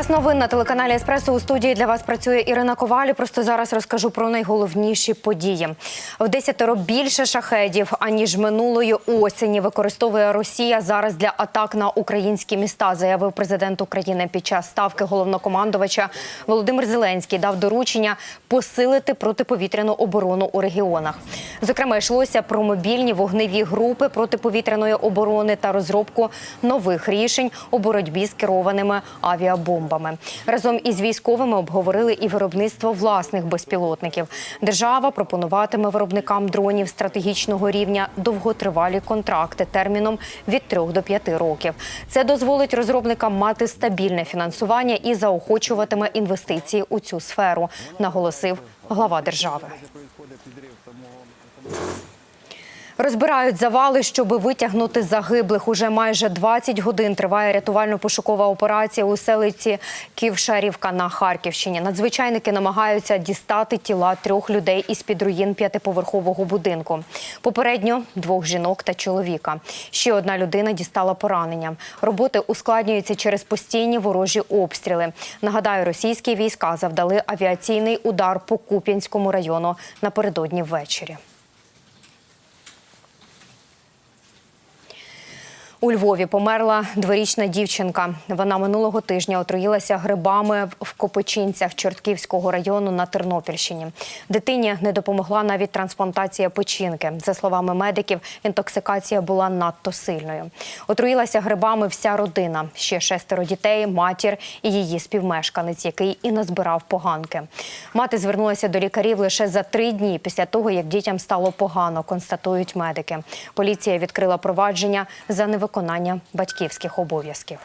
Час новин на телеканалі Еспресо у студії для вас працює Ірина Ковалі. Просто зараз розкажу про найголовніші події. В десятеро більше шахедів аніж минулої осені використовує Росія зараз для атак на українські міста. Заявив президент України під час ставки головнокомандувача Володимир Зеленський дав доручення посилити протиповітряну оборону у регіонах. Зокрема, йшлося про мобільні вогневі групи протиповітряної оборони та розробку нових рішень у боротьбі з керованими авіабомбами. Разом із військовими обговорили і виробництво власних безпілотників. Держава пропонуватиме виробникам дронів стратегічного рівня довготривалі контракти терміном від 3 до 5 років. Це дозволить розробникам мати стабільне фінансування і заохочуватиме інвестиції у цю сферу, наголосив глава держави. Розбирають завали, щоби витягнути загиблих. Уже майже 20 годин триває рятувально-пошукова операція у селиці Ківшарівка на Харківщині. Надзвичайники намагаються дістати тіла трьох людей із під руїн п'ятиповерхового будинку. Попередньо двох жінок та чоловіка. Ще одна людина дістала поранення. Роботи ускладнюються через постійні ворожі обстріли. Нагадаю, російські війська завдали авіаційний удар по Куп'янському району напередодні ввечері. У Львові померла дворічна дівчинка. Вона минулого тижня отруїлася грибами в Копичинцях Чортківського району на Тернопільщині. Дитині не допомогла навіть трансплантація печінки. За словами медиків, інтоксикація була надто сильною. Отруїлася грибами вся родина. Ще шестеро дітей, матір і її співмешканець, який і назбирав поганки. Мати звернулася до лікарів лише за три дні після того, як дітям стало погано, констатують медики. Поліція відкрила провадження за невиконання батьківських обов'язків.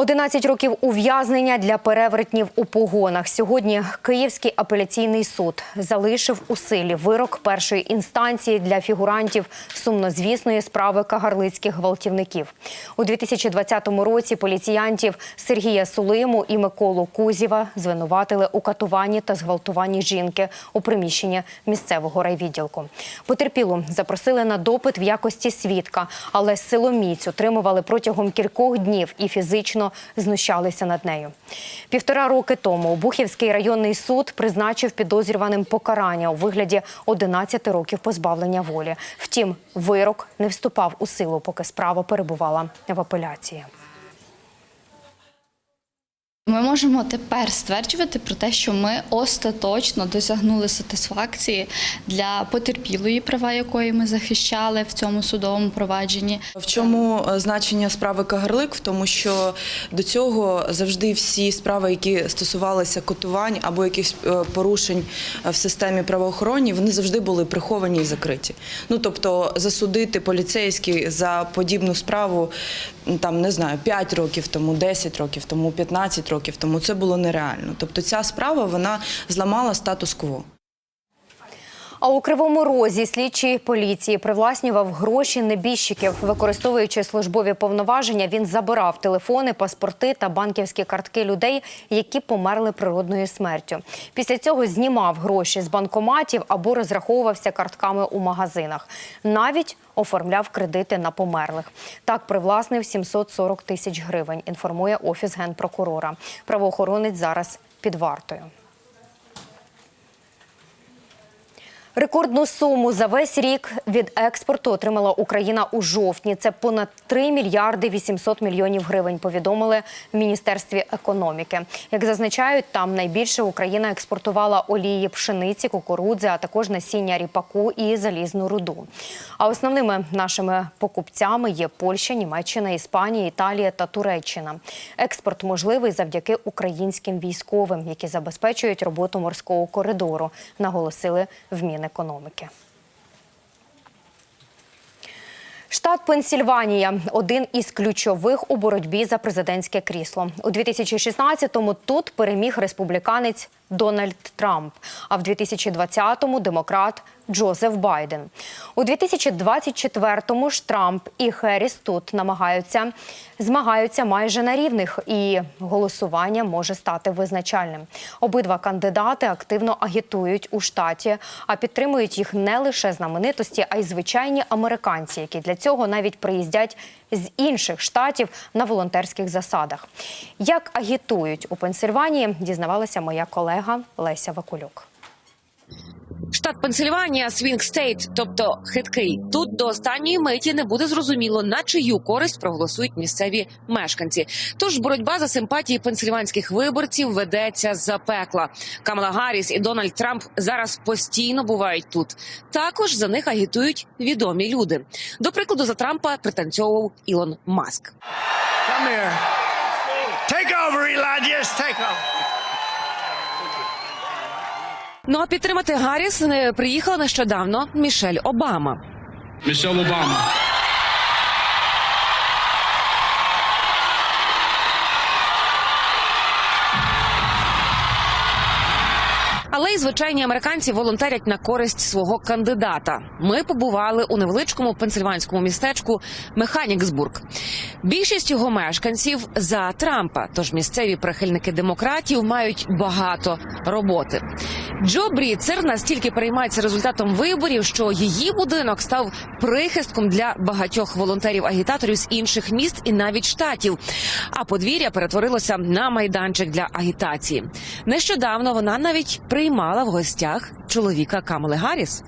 11 років ув'язнення для перевертнів у погонах. Сьогодні Київський апеляційний суд залишив у силі вирок першої інстанції для фігурантів сумнозвісної справи кагарлицьких гвалтівників. У 2020 році поліціянтів Сергія Сулиму і Миколу Кузєва звинуватили у катуванні та зґвалтуванні жінки у приміщенні місцевого райвідділку. Потерпілу запросили на допит в якості свідка, але силоміць утримували протягом кількох днів і фізично знущалися над нею. Півтора роки тому Бухівський районний суд призначив підозрюваним покарання у вигляді 11 років позбавлення волі. Втім, вирок не вступав у силу, поки справа перебувала в апеляції. Ми можемо тепер стверджувати про те, що ми остаточно досягнули сатисфакції для потерпілої, права якої ми захищали в цьому судовому провадженні. В чому е, значення справи Кагарлик? В тому, що до цього завжди всі справи, які стосувалися котувань або якихось е, порушень е, в системі правоохоронні, вони завжди були приховані і закриті. Ну тобто, засудити поліцейський за подібну справу там не знаю 5 років тому, 10 років тому, 15 років тому це було нереально. Тобто, ця справа вона зламала статус-кво. А у кривому розі слідчі поліції привласнював гроші небіжчиків. Використовуючи службові повноваження, він забирав телефони, паспорти та банківські картки людей, які померли природною смертю. Після цього знімав гроші з банкоматів або розраховувався картками у магазинах. Навіть оформляв кредити на померлих. Так привласнив 740 тисяч гривень. Інформує офіс генпрокурора. Правоохоронець зараз під вартою. Рекордну суму за весь рік від експорту отримала Україна у жовтні. Це понад 3 мільярди 800 мільйонів гривень. Повідомили в міністерстві економіки. Як зазначають, там найбільше Україна експортувала олії пшениці, кукурудзи, а також насіння ріпаку і залізну руду. А основними нашими покупцями є Польща, Німеччина, Іспанія, Італія та Туреччина. Експорт можливий завдяки українським військовим, які забезпечують роботу морського коридору, наголосили в Мінекономіки. Штат Пенсільванія один із ключових у боротьбі за президентське крісло. У 2016-му тут переміг республіканець Дональд Трамп, а в 2020-му демократ Джозеф Байден. У 2024-му ж Трамп і Херріс тут намагаються змагаються майже на рівних, і голосування може стати визначальним. Обидва кандидати активно агітують у штаті, а підтримують їх не лише знаменитості, а й звичайні американці, які для цього навіть приїздять з інших штатів на волонтерських засадах. Як агітують у Пенсильванії, дізнавалася моя колега Леся Вакулюк. Штат Пенсильванія Свінг Стейт, тобто хиткий. Тут до останньої миті не буде зрозуміло, на чию користь проголосують місцеві мешканці. Тож боротьба за симпатії пенсильванських виборців ведеться з запекла. Камала Гарріс і Дональд Трамп зараз постійно бувають тут. Також за них агітують відомі люди. До прикладу, за Трампа пританцьовував Ілон Маск. Come here. Take over. Just take over. Ну а підтримати Гарріс приїхала нещодавно Мішель Обама. Michelle Obama. Але й звичайні американці волонтерять на користь свого кандидата. Ми побували у невеличкому пенсильванському містечку Механіксбург. Більшість його мешканців за Трампа, тож місцеві прихильники демократів мають багато роботи. Джо Бріцер настільки переймається результатом виборів, що її будинок став прихистком для багатьох волонтерів-агітаторів з інших міст і навіть штатів. А подвір'я перетворилося на майданчик для агітації. Нещодавно вона навіть приймала в гостях чоловіка Камали Гарріс.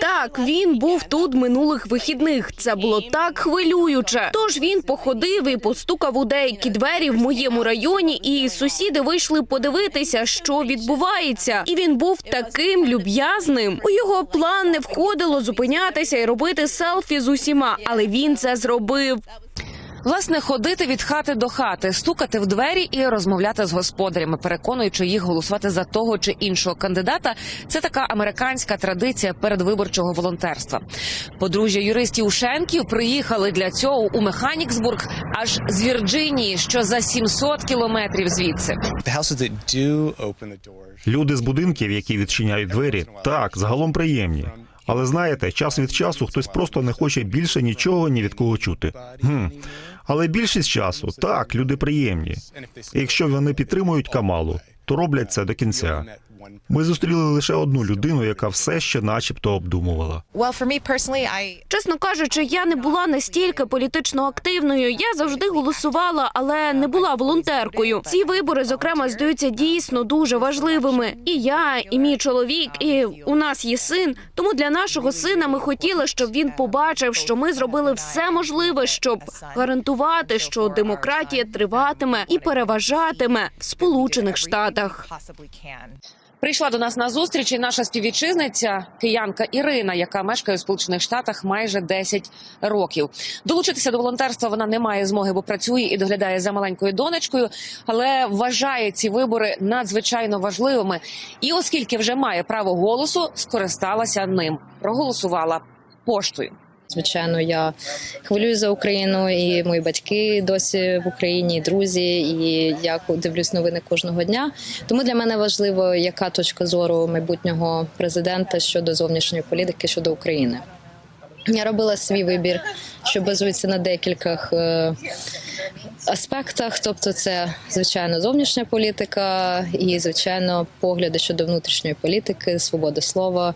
Так, він був тут минулих вихідних. Це було так хвилююче. Тож він походив і постукав у деякі двері в моєму районі, і сусіди вийшли подивитися, що відбувається. І він був таким люб'язним. У його план не входило зупинятися і робити селфі з усіма, але він це зробив. Власне, ходити від хати до хати, стукати в двері і розмовляти з господарями, переконуючи їх голосувати за того чи іншого кандидата. Це така американська традиція передвиборчого волонтерства. Подружжя юристів Шенків приїхали для цього у Механіксбург аж з Вірджинії, що за 700 кілометрів звідси. Люди з будинків, які відчиняють двері, так загалом приємні. Але знаєте, час від часу хтось просто не хоче більше нічого ні від кого чути. Хм. Але більшість часу так, люди приємні. І якщо вони підтримують Камалу, то роблять це до кінця. Ми зустріли лише одну людину, яка все ще, начебто, обдумувала. Чесно кажучи, я не була настільки політично активною. Я завжди голосувала, але не була волонтеркою. Ці вибори, зокрема, здаються дійсно дуже важливими. І я, і мій чоловік, і у нас є син. Тому для нашого сина ми хотіли, щоб він побачив, що ми зробили все можливе, щоб гарантувати, що демократія триватиме і переважатиме в Сполучених Штатах. Прийшла до нас на зустріч і наша співвітчизниця, киянка Ірина, яка мешкає у Сполучених Штатах майже 10 років. Долучитися до волонтерства вона не має змоги, бо працює і доглядає за маленькою донечкою, але вважає ці вибори надзвичайно важливими. І оскільки вже має право голосу, скористалася ним. Проголосувала поштою. Звичайно, я хвилююсь за Україну, і мої батьки досі в Україні, і друзі. І я дивлюсь новини кожного дня. Тому для мене важливо, яка точка зору майбутнього президента щодо зовнішньої політики щодо України. Я робила свій вибір, що базується на декількох е, аспектах. Тобто, це звичайно зовнішня політика і, звичайно, погляди щодо внутрішньої політики, свободи слова.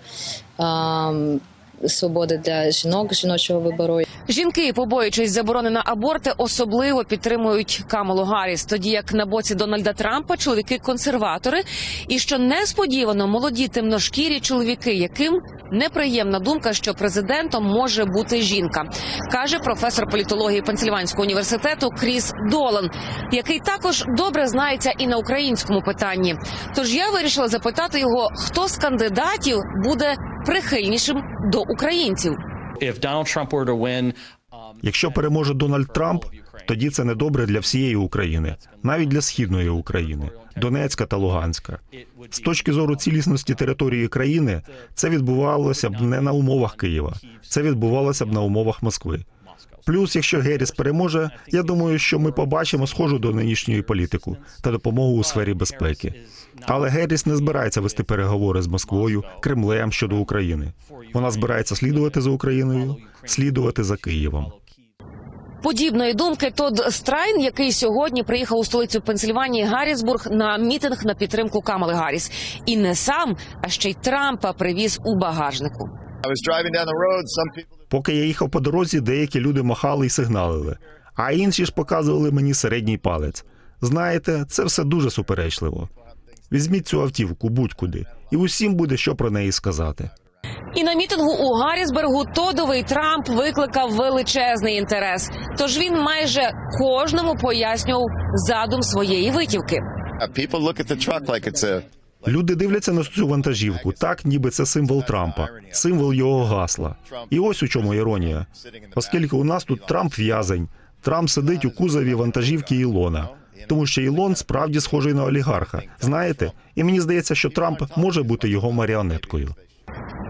Свободи для жінок, жіночого вибору. Жінки, побоюючись заборони на аборти, особливо підтримують Камалу Гарріс, тоді як на боці Дональда Трампа чоловіки консерватори, і що несподівано молоді темношкірі чоловіки, яким неприємна думка, що президентом може бути жінка, каже професор політології Пенсильванського університету Кріс Долан, який також добре знається і на українському питанні. Тож я вирішила запитати його, хто з кандидатів буде прихильнішим до українців. Um, Якщо переможе Дональд Трамп, тоді це недобре для всієї України, навіть для східної України, Донецька та Луганська. З точки зору цілісності території країни, це відбувалося б не на умовах Києва, це відбувалося б на умовах Москви. Плюс, якщо Геріс переможе, я думаю, що ми побачимо схожу до нинішньої політику та допомогу у сфері безпеки. Але Геріс не збирається вести переговори з Москвою, Кремлем щодо України. Вона збирається слідувати за Україною, слідувати за Києвом. Подібної думки Тодд Страйн, який сьогодні приїхав у столицю Пенсильванії Гаррісбург на мітинг на підтримку Камали Гарріс. І не сам, а ще й Трампа привіз у багажнику. Поки я їхав по дорозі, деякі люди махали і сигналили, а інші ж показували мені середній палець. Знаєте, це все дуже суперечливо. Візьміть цю автівку будь-куди, і усім буде що про неї сказати. І на мітингу у Гаррісбергу Тодовий Трамп викликав величезний інтерес. Тож він майже кожному пояснював задум своєї витівки. Люди дивляться на цю вантажівку, так ніби це символ Трампа, символ його гасла. І ось у чому іронія. Оскільки у нас тут Трамп в'язень, Трамп сидить у кузові вантажівки Ілона. Тому що Ілон справді схожий на олігарха, знаєте, і мені здається, що Трамп може бути його маріонеткою.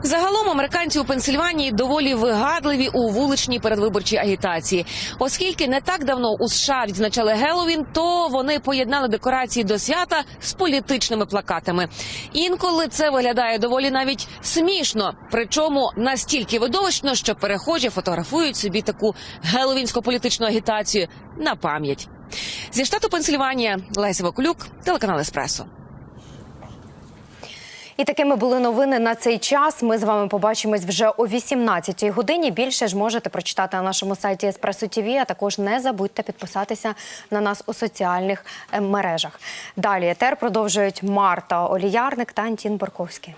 Загалом американці у Пенсильванії доволі вигадливі у вуличній передвиборчій агітації, оскільки не так давно у США відзначали Геловін, то вони поєднали декорації до свята з політичними плакатами. Інколи це виглядає доволі навіть смішно, причому настільки видовищно, що перехожі фотографують собі таку геловінську політичну агітацію на пам'ять. Зі штату Пенсильванія Леся Вакулюк, телеканал Еспресо. І такими були новини на цей час. Ми з вами побачимось вже о 18-й годині. Більше ж можете прочитати на нашому сайті Еспресо ТВ, а також не забудьте підписатися на нас у соціальних е, мережах. Далі етер продовжують Марта Оліярник та Антін Борковський.